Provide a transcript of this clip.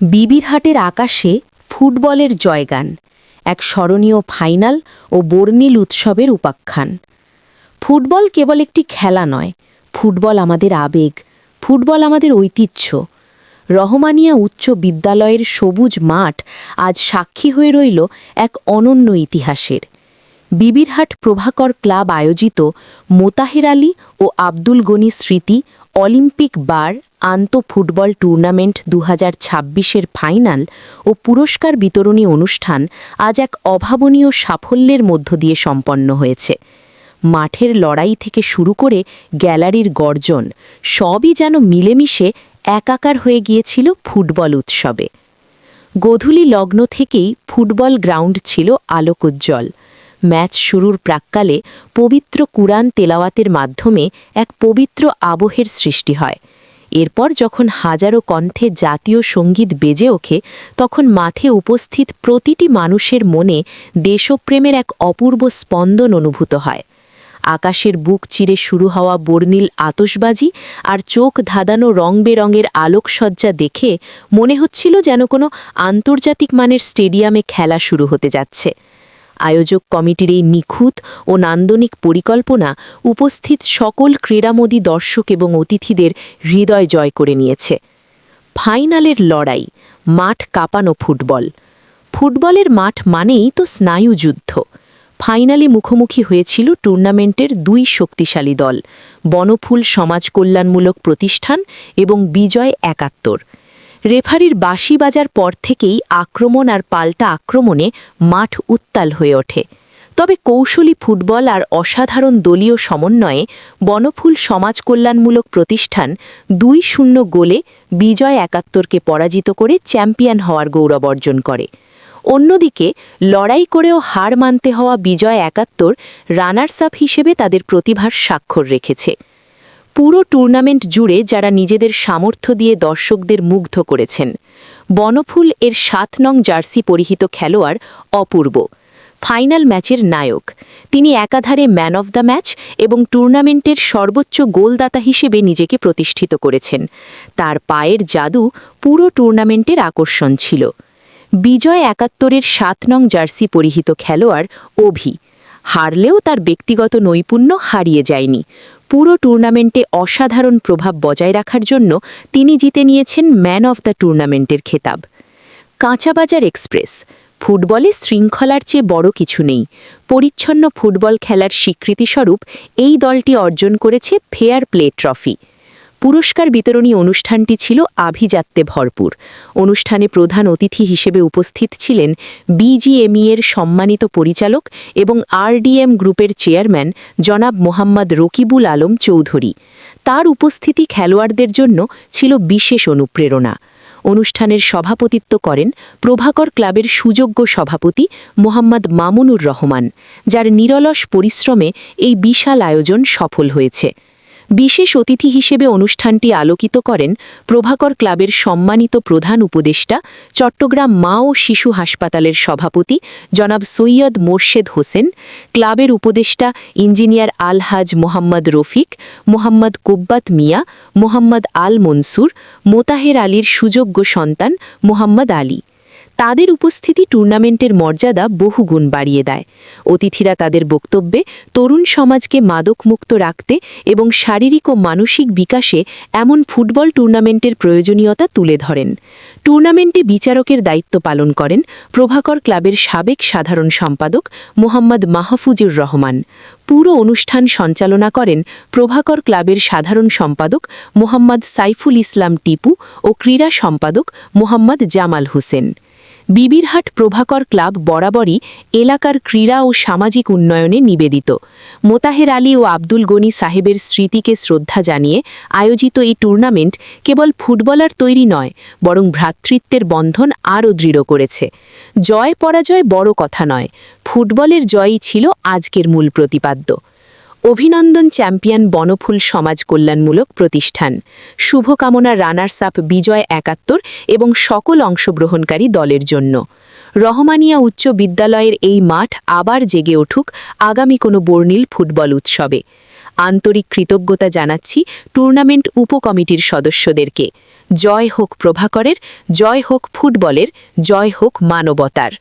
বিবিরহাটের আকাশে ফুটবলের জয়গান, এক স্মরণীয় ফাইনাল ও বর্ণিল উৎসবের উপাখ্যান। ফুটবল কেবল একটি খেলা নয়, ফুটবল আমাদের আবেগ, ফুটবল আমাদের ঐতিহ্য। রহমানিয়া উচ্চ বিদ্যালয়ের সবুজ মাঠ আজ সাক্ষী হয়ে রইল এক অনন্য ইতিহাসের। বিবিরহাট প্রভাকর ক্লাব আয়োজিত মোতাহের আলী ও আব্দুল গনি স্মৃতি অলিম্পিক বার আন্ত ফুটবল টুর্নামেন্ট দু হাজার ফাইনাল ও পুরস্কার বিতরণী অনুষ্ঠান আজ এক অভাবনীয় সাফল্যের মধ্য দিয়ে সম্পন্ন হয়েছে। মাঠের লড়াই থেকে শুরু করে গ্যালারির গর্জন সবই যেন মিলেমিশে একাকার হয়ে গিয়েছিল ফুটবল উৎসবে। গোধূলি লগ্ন থেকেই ফুটবল গ্রাউন্ড ছিল আলোকোজ্জ্বল। ম্যাচ শুরুর প্রাক্কালে পবিত্র কুরআন তেলাওয়াতের মাধ্যমে এক পবিত্র আবহের সৃষ্টি হয়। এরপর যখন হাজারো কণ্ঠে জাতীয় সংগীত বেজে ওঠে, তখন মাঠে উপস্থিত প্রতিটি মানুষের মনে দেশপ্রেমের এক অপূর্ব স্পন্দন অনুভূত হয়। আকাশের বুক চিরে শুরু হওয়া বর্ণিল আতসবাজি আর চোখ ধাঁধানো রং বেরঙের আলোকসজ্জা দেখে মনে হচ্ছিল যেন কোনো আন্তর্জাতিক মানের স্টেডিয়ামে খেলা শুরু হতে যাচ্ছে। আয়োজক কমিটির এই নিখুঁত ও নান্দনিক পরিকল্পনা উপস্থিত সকল ক্রীড়ামোদী দর্শক এবং অতিথিদের হৃদয় জয় করে নিয়েছে। ফাইনালের লড়াই, মাঠ কাঁপানো ফুটবল। ফুটবলের মাঠ মানেই তো স্নায়ুযুদ্ধ ফাইনালে মুখোমুখি হয়েছিল টুর্নামেন্টের দুই শক্তিশালী দল, বনফুল সমাজ কল্যাণমূলক প্রতিষ্ঠান এবং বিজয় একাত্তর। রেফারির বাঁশি বাজার পর থেকেই আক্রমণ আর পাল্টা আক্রমণে মাঠ উত্তাল হয়ে ওঠে। তবে কৌশলী ফুটবল আর অসাধারণ দলীয় সমন্বয়ে বনফুল সমাজ কল্যাণমূলক প্রতিষ্ঠান দুই শূন্য গোলে বিজয় একাত্তরকে পরাজিত করে চ্যাম্পিয়ন হওয়ার গৌরব অর্জন করে। অন্যদিকে লড়াই করেও হার মানতে হওয়া বিজয় একাত্তর রানার্স আপ হিসেবে তাদের প্রতিভার স্বাক্ষর রেখেছে। পুরো টুর্নামেন্ট জুড়ে যারা নিজেদের সামর্থ্য দিয়ে দর্শকদের মুগ্ধ করেছেন। বনফুল এর সাত নং জার্সি পরিহিত খেলোয়াড় অপূর্ব। ফাইনাল ম্যাচের নায়ক। তিনি একাধারে ম্যান অব দ্য ম্যাচ এবং টুর্নামেন্টের সর্বোচ্চ গোলদাতা হিসেবে নিজেকে প্রতিষ্ঠিত করেছেন। তার পায়ের জাদু পুরো টুর্নামেন্টের আকর্ষণ ছিল। বিজয় একাত্তরের সাত নং জার্সি পরিহিত খেলোয়াড় অভি। হারলেও তার ব্যক্তিগত নৈপুণ্য হারিয়ে যায়নি। পুরো টুর্নামেন্টে অসাধারণ প্রভাব বজায় রাখার জন্য তিনি জিতে নিয়েছেন ম্যান অফ দ্য টুর্নামেন্টের খেতাব। কাঁচাবাজার এক্সপ্রেস, ফুটবলে শৃঙ্খলার চেয়ে বড় কিছু নেই। পরিচ্ছন্ন ফুটবল খেলার স্বীকৃতিস্বরূপ এই দলটি অর্জন করেছে ফেয়ার প্লে ট্রফি। পুরস্কার বিতরণী অনুষ্ঠানটি ছিল আভিজাত্যে ভরপুর। অনুষ্ঠানে প্রধান অতিথি হিসেবে উপস্থিত ছিলেন বিজিএমই এর সম্মানিত পরিচালক এবং আরডিএম গ্রুপের চেয়ারম্যান জনাব মোহাম্মদ রকিবুল আলম চৌধুরী। তার উপস্থিতি খেলোয়াড়দের জন্য ছিল বিশেষ অনুপ্রেরণা। অনুষ্ঠানের সভাপতিত্ব করেন প্রভাকর ক্লাবের সুযোগ্য সভাপতি মোহাম্মদ মামুনুর রহমান, যার নিরলস পরিশ্রমে এই বিশাল আয়োজন সফল হয়েছে। বিশেষ অতিথি হিসেবে অনুষ্ঠানটি আলোকিত করেন প্রভাকর ক্লাবের সম্মানিত প্রধান উপদেষ্টা, চট্টগ্রাম মা ও শিশু হাসপাতালের সভাপতি জনাব সৈয়দ মোর্শেদ হোসেন, ক্লাবের উপদেষ্টা ইঞ্জিনিয়ার আলহাজ মোহাম্মদ রফিক, মোহাম্মদ কোব্বাত মিয়া, মোহাম্মদ আল মনসুর, মোতাহের আলীর সুযোগ্য সন্তান মোহাম্মদ আলী। তাদের উপস্থিতি টুর্নামেন্টের মর্যাদা বহুগুণ বাড়িয়ে দেয়। অতিথিরা তাদের বক্তব্যে তরুণ সমাজকে মাদকমুক্ত রাখতে এবং শারীরিক ও মানসিক বিকাশে এমন ফুটবল টুর্নামেন্টের প্রয়োজনীয়তা তুলে ধরেন। টুর্নামেন্টে বিচারকের দায়িত্ব পালন করেন প্রভাকর ক্লাবের সাবেক সাধারণ সম্পাদক মোহাম্মদ মাহফুজুর রহমান। পুরো অনুষ্ঠান সঞ্চালনা করেন প্রভাকর ক্লাবের সাধারণ সম্পাদক মোহাম্মদ সাইফুল ইসলাম টিপু ও ক্রীড়া সম্পাদক মোহাম্মদ জামাল হোসেন। বিবিরহাট প্রভাকর ক্লাব বরাবরই এলাকার ক্রীড়া ও সামাজিক উন্নয়নে নিবেদিত। মোতাহের আলী ও আব্দুল গনি সাহেবের স্মৃতিকে শ্রদ্ধা জানিয়ে আয়োজিত এই টুর্নামেন্ট কেবল ফুটবলার তৈরি নয়, বরং ভ্রাতৃত্বের বন্ধন আরও দৃঢ় করেছে। জয় পরাজয় বড় কথা নয়, ফুটবলের জয়ই ছিল আজকের মূল প্রতিপাদ্য। অভিনন্দন চ্যাম্পিয়ন বনফুল সমাজ কল্যাণমূলক প্রতিষ্ঠান। শুভকামনা রানার্স আপ বিজয় একাত্তর এবং সকল অংশগ্রহণকারী দলের জন্য। রহমানিয়া উচ্চ বিদ্যালয়ের এই মাঠ আবার জেগে উঠুক আগামী কোনো বর্ণিল ফুটবল উৎসবে। আন্তরিক কৃতজ্ঞতা জানাচ্ছি টুর্নামেন্ট উপকমিটির সদস্যদেরকে। জয় হোক প্রভাকরের, জয় হোক ফুটবলের, জয় হোক মানবতার।